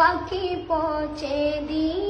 পাখি পৌঁছে দিও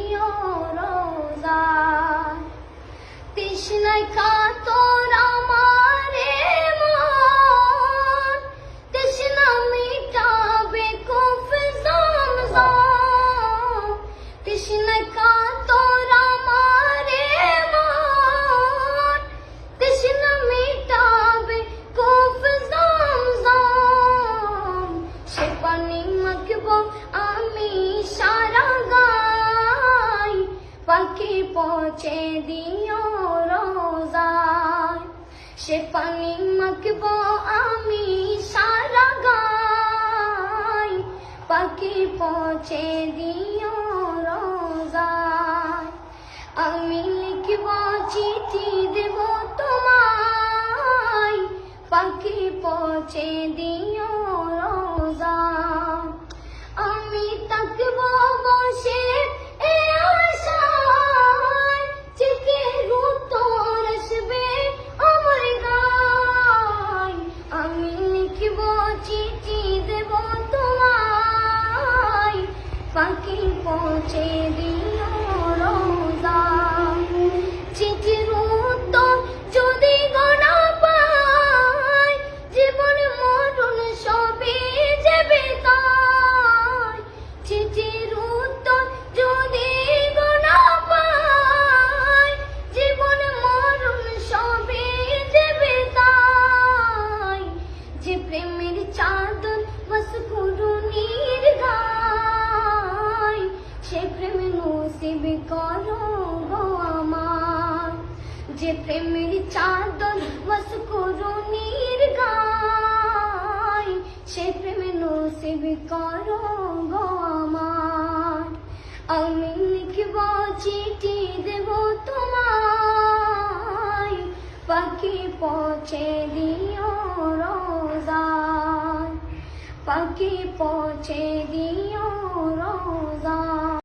তৃষ্ণায় কাতর আমারে মন তৃষ্ণা মিটাবে কুফ জমজম তৃষ্ণায় কাতর আমারে মন তৃষ্ণা মিটাবে কুফ জমজম সে পানি মাখব আমি সারা গাই পাখি পৌঁছে দিও সে পানি মাখব আমি সারা গাই। পাখি পচে দিও রোজায়। আমি লিখব চিঠি দেব তোমায়। পাখি পৌঁছে করো গো আমার। যে প্রেমের চাদর বস করুণীর গায় সে প্রেম নসিব করো গো আমার। আমি লিখব চিঠি দেব তোমায়, পাখি পৌঁছে দিও রোজায় পাখি পৌঁছে দিও